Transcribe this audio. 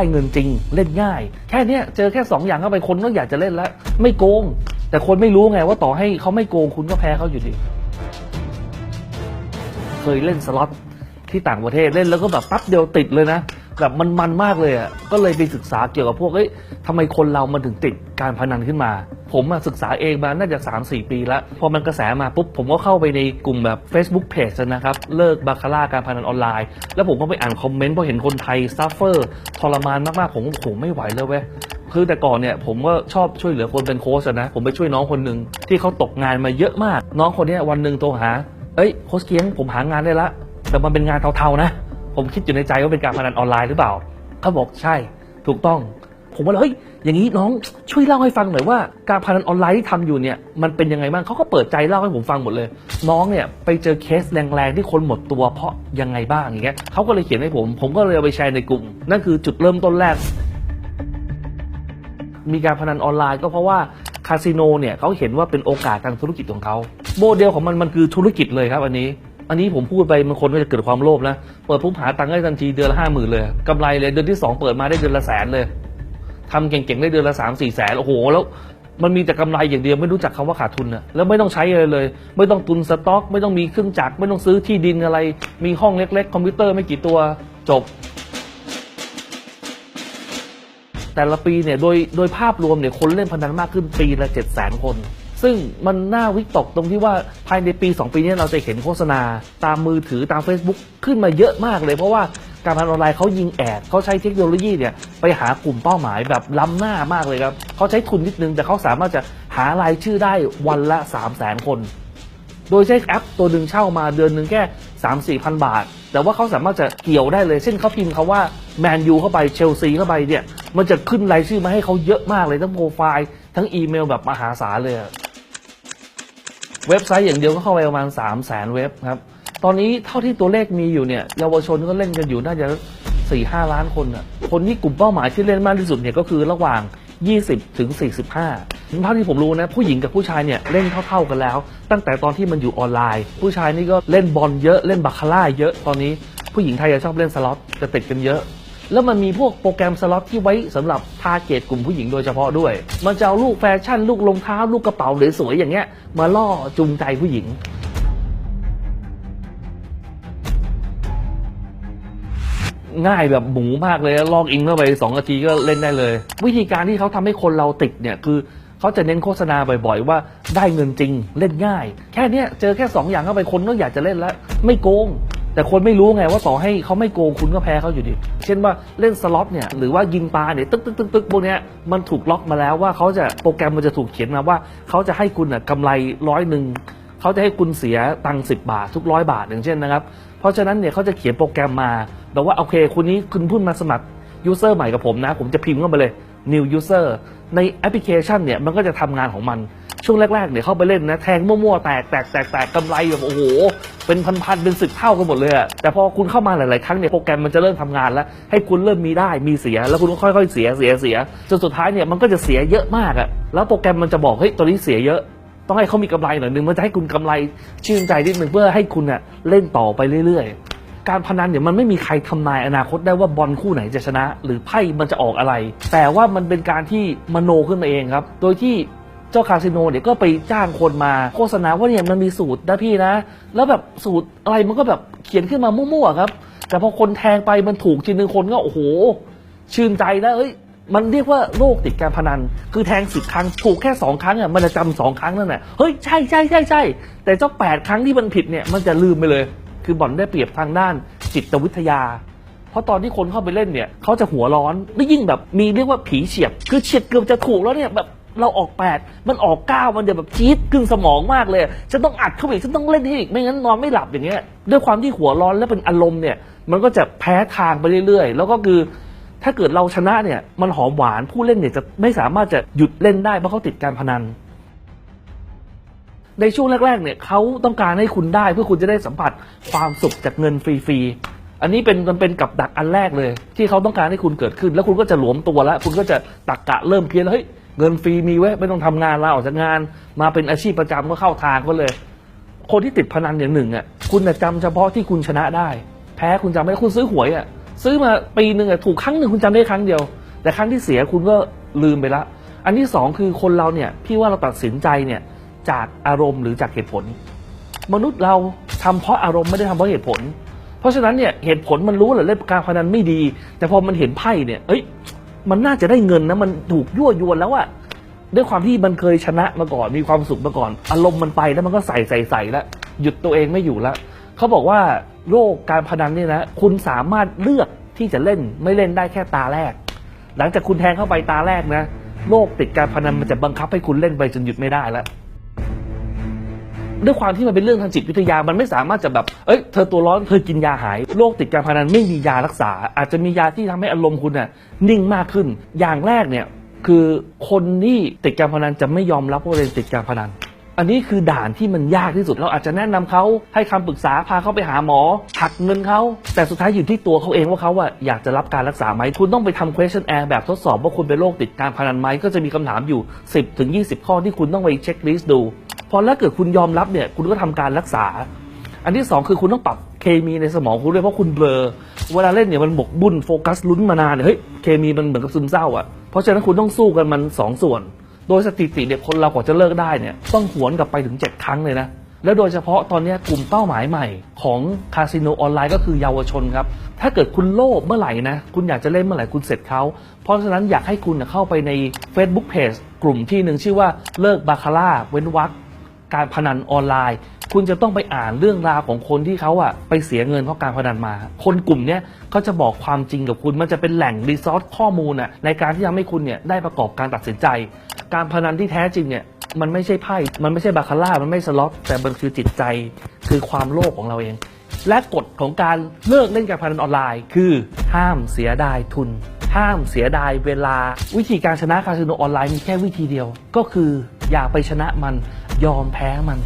ได้เงินจริงเล่นง่าย แค่นี้เจอแค่สองอย่างเข้าไปคนก็อยากจะเล่นแล้ว ไม่โกง แต่คนไม่รู้ไงว่าต่อให้เขาไม่โกงคุณก็แพ้เขาอยู่ดี เคยเล่นสล็อตที่ต่างประเทศเล่นแล้วก็แบบปั๊บเดียวติดเลยนะ แบบมันมันมากเลยอะก็เลยไปศึกษาเกี่ยวกับพวกเอ้ยทำไมคนเรามันถึงติดการพนันขึ้นมา ผมอะศึกษาเองมาน่าจะ 3 4 ปีแล้ว พอมันกระแสมาปุ๊บผมก็เข้าไปในกลุ่มแบบ Facebook Page นะครับ เลิกบาคาร่าการพนันออนไลน์ แล้วผมก็ไปอ่านคอมเมนต์พอเห็นคนไทยซัฟเฟอร์ทรมานมากๆ ผมก็ผมไม่ไหวเลยเว้ยคือแต่ก่อนเนี่ยผมก็ชอบช่วยเหลือคนเป็นโค้ชอะนะผมไปช่วยน้องคนหนึ่งที่เขาตกงานมาเยอะมาก น้องคนเนี้ยวันหนึ่งโทรหา เอ้ยโค้ชเกียงผมหางานได้ละแต่มันเป็นงานเทาๆนะ ผมคิดอยู่ในใจว่าเป็นการพนันออนไลน์หรือเปล่าเขาบอกใช่ถูกต้อง ผมว่าเฮ้ยอย่างนี้น้องช่วยเล่าให้ฟังหน่อยว่า การพนันออนไลน์ที่ทำอยู่เนี่ยมันเป็นยังไงบ้างเขาก็เปิดใจเล่าให้ผมฟังหมดเลย น้องเนี่ยไปเจอเคสแรงๆที่คนหมดตัวเพราะยังไงบ้างอย่างเงี้ยเขาก็เลยเขียนให้ผม ผมก็เลยเอาไปแชร์ในกลุ่ม นั่นคือจุดเริ่มต้นแรก มีการพนันออนไลน์ก็เพราะว่าคาสิโนเนี่ยเขาเห็นว่าเป็นโอกาสทางธุรกิจของเขาโมเดลของมันมันคือธุรกิจเลยครับอันนี้ อันนี้ผมพูดไปมันคนก็จะเกิดความโลภนะ เปิดปุ๊บหาตังค์ได้ทันทีเดือนละห้าหมื่นเลยกำไรเลยเดือนที่สองเปิดมาได้เดือนละแสนเลยทำเก่งๆได้เดือนละสามสี่แสนโอ้โหแล้วมันมีแต่กำไรอย่างเดียวไม่รู้จักคำว่าขาดทุนนะแล้วไม่ต้องใช้อะไรเลย ไม่ต้องตุนสต็อก ไม่ต้องมีเครื่องจักรไม่ต้องซื้อที่ดินอะไร มีห้องเล็ก ๆ คอมพิวเตอร์ไม่กี่ตัวจบ แต่ละปีเนี่ยโดยโดยภาพรวมเนี่ยคนเล่นพนันมากขึ้นปีละ7 0 0 0 0 0คน ซึ่งมันน่าวิตกตรงที่ว่าภายในปี 2 ปีนี้เราจะเห็นโฆษณาตามมือถือตาม Facebook ขึ้นมาเยอะมากเลย เพราะว่าการพนันออนไลน์เขายิงแอดเขาใช้เทคโนโลยีเนี่ยไปหากลุ่มเป้าหมายแบบล้ำหน้ามากเลยครับเขาใช้ทุนนิดนึง แต่เขาสามารถจะหารายชื่อได้วันละ 3 0 0 0 0 0 คน โดยใช้แอปตัวหนึ่งเช่ามาเดือนหนึ่งแค่3 4พันบาท แต่ว่าเขาสามารถจะเกี่ยวได้เลย เช่นเขาพิมพ์คาว่าแมนยูเข้าไปเชลซีเข้าไปเนี่ยมันจะขึ้นรายชื่อมาให้เขาเยอะมากเลยทั้งโปรไฟล์ทั้งอีเมลแบบมหาศาลเลย เว็บไซต์อย่างเดียวก็เข้าไปประมาณ3 0 0แสนเว็บครับ ตอนนี้เท่าที่ตัวเลขมีอยู่เนี่ยเยาวชนก็เล่นกันอยู่น่าจะ4 5ล้านคนอะคนที่กลุ่มเป้าหมายที่เล่นมากที่สุดเนี่ยก็คือระหว่าง 20 ถึง 45เท่าที่ผมรู้นะผู้หญิงกับผู้ชายเนี่ยเล่นเท่าๆกันแล้ว ตั้งแต่ตอนที่มันอยู่ออนไลน์ ผู้ชายนี่ก็เล่นบอลเยอะเล่นบาคาร่าเยอะตอนนี้ผู้หญิงไทยจะชอบเล่นสล็อตจะติดกันเยอะ แล้วมันมีพวกโปรแกรมสล็อตที่ไว้สำหรับทาร์เกตกลุ่มผู้หญิงโดยเฉพาะด้วย มันจะเอาลูกแฟชั่น ลูกรองเท้า ลูกกระเป๋าสวยๆอย่างเงี้ย มาล่อจูงใจผู้หญิงง่ายแบบหมูมากเลยลอกอิงเข้าไปสองนาทีก็เล่นได้เลย วิธีการที่เขาทำให้คนเราติดเนี่ยคือเขาจะเน้นโฆษณาบ่อยๆ ว่าได้เงินจริงเล่นง่าย แค่นี้เจอแค่สองอย่างเข้าไปคนก็อยากจะเล่นแล้ว ไม่โกง แต่คนไม่รู้ไงว่าต่อให้เขาไม่โกงคุณก็แพ้เขาอยู่ดี เช่นว่าเล่นสล็อตเนี่ยหรือว่ายิงปลาเนี่ยตึ๊กตึ๊กตึ๊กตึ๊กพวกเนี้ยมันถูกล็อกมาแล้วว่าเขาจะโปรแกรมมันจะถูกเขียนมาว่าเขาจะให้คุณน่ะกำไรร้อยหนึ่งเขาจะให้คุณเสียตังค์สิบาททุกร้อยบาทอย่างเช่นนะครับ เพราะฉะนั้นเนี่ยเขาจะเขียนโปรแกรมมาบอกว่าโอเคคุณนี้คุณเพิ่งมาสมัครยูเซอร์ใหม่กับผมนะ ผมจะพิมพ์เข้าไปเลย new user ในแอปพลิเคชันเนี่ยมันก็จะทำงานของมัน ช่วงแรกๆเนี่ยเข้าไปเล่นนะแทงมั่วๆแตกแตกแตกแตกกำไรแบบโอ้โห เป็นพันๆเป็นสิบเท่ากันหมดเลยอะแต่พอคุณเข้ามาหลายๆครั้งเนี่ยโปรแกรมมันจะเริ่มทำงานแล้ว ให้คุณเริ่มมีได้มีเสีย แล้วคุณก็ค่อยๆเสียเสียเสียจนสุดท้ายเนี่ยมันก็จะเสียเยอะมากอะแล้วโปรแกรมมันจะบอกเฮ้ยตัวนี้เสียเยอะต้องให้เขามีกำไรหน่อยนึงมันจะให้คุณกำไรชื่นใจนิดนึงเพื่อให้คุณเน่ะเล่นต่อไปเรื่อยๆ การพนันเนี่ยมันไม่มีใครทำนายอนาคตได้ว่าบอลคู่ไหนจะชนะ หรือไพ่มันจะออกอะไร แต่ว่ามันเป็นการที่มโนขึ้นมาเองครับ โดยที่ เจ้าคาสิโนเนี่ยก็ไปจ้างคนมาโฆษณาว่าเนี่ยมันมีสูตรนะพี่นะ แล้วแบบสูตรอะไรมันก็แบบเขียนขึ้นมามั่วๆครับ แต่พอคนแทงไปมันถูกทีนึงคนก็โอ้โห ชื่นใจนะเอ้ยมันเรียกว่าโรคติดการพนัน คือแทงสิบครั้งถูกแค่สองครั้งอะมันจะจำสองครั้งนั่นแหละเฮ้ยใช่ใช่ใช่ใช่แต่เจ้าแปดครั้งที่มันผิดเนี่ยมันจะลืมไปเลย คือบ่อนได้เปรียบทางด้านจิตวิทยา เพราะตอนที่คนเข้าไปเล่นเนี่ยเขาจะหัวร้อนแล้วยิ่งแบบมีเรียกว่าผีเฉียบ คือเฉียดเกือบจะถูกแล้วเนี่ยแบบ เราออกแปดมันออกเก้ามันจะแบบจี๊ดกึ่งสมองมากเลย ฉันต้องอัดเข้าไปอีกฉันต้องเล่นให้อีกไม่งั้นนอนไม่หลับอย่างเงี้ยด้วยความที่หัวร้อนและเป็นอารมณ์เนี่ย มันก็จะแพ้ทางไปเรื่อยๆ แล้วก็คือถ้าเกิดเราชนะเนี่ยมันหอมหวานผู้เล่นเนี่ยจะไม่สามารถจะหยุดเล่นได้เพราะเขาติดการพนัน ในช่วงแรกๆเนี่ยเขาต้องการให้คุณได้เพื่อคุณจะได้สัมผัสความสุขจากเงินฟรีๆอันนี้เป็นมันเป็นกับดักอันแรกเลย ที่เขาต้องการให้คุณเกิดขึ้น แล้วคุณก็จะหลวมตัวแล้ว คุณก็จะตักกะเริ่มเพี้ยนแล้วเฮ้ย เงินฟรีมีไว้ไม่ต้องทำงานลาออกจากงาน มาเป็นอาชีพประจำก็เข้าทางก็เลย คนที่ติดพนันอย่างหนึ่งอะคุณน่ะจำเฉพาะที่คุณชนะได้ แพ้คุณจำไม่ได้คุณซื้อหวยอะซื้อมาปีหนึ่งอะถูกครั้งหนึ่งคุณจำได้ครั้งเดียว แต่ครั้งที่เสียคุณก็ลืมไปละ อันที่สองคือคนเราเนี่ยพี่ว่าเราตัดสินใจเนี่ยจากอารมณ์หรือจากเหตุผล มนุษย์เราทำเพราะอารมณ์ไม่ได้ทำเพราะเหตุผล เพราะฉะนั้นเนี่ยเหตุผลมันรู้แหละเล่นการพนันไม่ดี แต่พอมันเห็นไพ่เนี่ยเอ้ย มันน่าจะได้เงินนะมันถูกยั่วยวนแล้วอะด้วยความที่มันเคยชนะมาก่อนมีความสุขมาก่อน อารมณ์มันไปแล้วมันก็ใส่ใส่ใส่แล้วหยุดตัวเองไม่อยู่แล้วเขาบอกว่าโรคการพนันเนี่ยนะ คุณสามารถเลือกที่จะเล่นไม่เล่นได้แค่ตาแรก หลังจากคุณแทงเข้าไปตาแรกนะโรคติดการพนันมันจะบังคับให้คุณเล่นไปจนหยุดไม่ได้แล้ว ด้วยความที่มันเป็นเรื่องทางจิตวิทยามันไม่สามารถจะแบบเอ้ยเธอตัวร้อนเธอกินยาหายโรคติดการพนันไม่มียารักษา อาจจะมียาที่ทำให้อารมณ์คุณน่ะนิ่งมากขึ้น อย่างแรกเนี่ยคือคนที่ติดการพนันจะไม่ยอมรับว่าตัวเองติดการพนัน อันนี้คือด่านที่มันยากที่สุด เราอาจจะแนะนำเขาให้คำปรึกษาพาเขาไปหาหมอหักเงินเขาแต่สุดท้ายอยู่ที่ตัวเขาเองว่าเขาอะอยากจะรับการรักษาไหมคุณต้องไปทำ question air แบบทดสอบว่าคุณเป็นโรคติดการพนันไหมก็จะมีคำถามอยู่ 10ถึง20 ข้อที่คุณต้องไปเช็คลิสต์ดูพอแล้วเกิดคุณยอมรับเนี่ยคุณก็ทำการรักษา อันที่สองคือคุณต้องปรับเคมีในสมองคุณด้วยเพราะคุณเบลอเวลาเล่นเนี่ยมันบกบุ่นโฟกัสลุ้นมานานเนี่ยเฮ้ยเคมีมันเหมือนกับซึมเศร้าอะเพราะฉะนั้นคุณต้องสู้กันมันสองส่วน โดยสถิติเนี่ยคนเรากว่าจะเลิกได้เนี่ยต้องหวนกลับไปถึง 7 ครั้งเลยนะแล้วโดยเฉพาะตอนนี้กลุ่มเป้าหมายใหม่ของคาสิโนออนไลน์ก็คือเยาวชนครับ ถ้าเกิดคุณโลภเมื่อไหร่นะ คุณอยากจะเล่นเมื่อไหร่คุณเสร็จเขา เพราะฉะนั้นอยากให้คุณเข้าไปใน Facebook Page กลุ่มที่หนึ่งชื่อว่าเลิกบาคาร่าเว้นวรรคการพนันออนไลน์ คุณจะต้องไปอ่านเรื่องราวของคนที่เขาอะไปเสียเงินเพราะการพนันมา คนกลุ่มเนี้ยเขาจะบอกความจริงกับคุณมันจะเป็นแหล่งรีซอสข้อมูลอะในการที่ทำให้คุณเนี่ยได้ประกอบการตัดสินใจ การพนันที่แท้จริงเนี่ยมันไม่ใช่ไพ่ มันไม่ใช่บาคาร่า มันไม่สล็อต แต่มันคือจิตใจ คือความโลภของเราเอง และกฎของการเลิกเล่นการพนันออนไลน์ คือห้ามเสียดายทุน ห้ามเสียดายเวลา วิธีการชนะคาสิโนออนไลน์มีแค่วิธีเดียว ก็คืออย่าไปชนะมัน ยอมแพ้มัน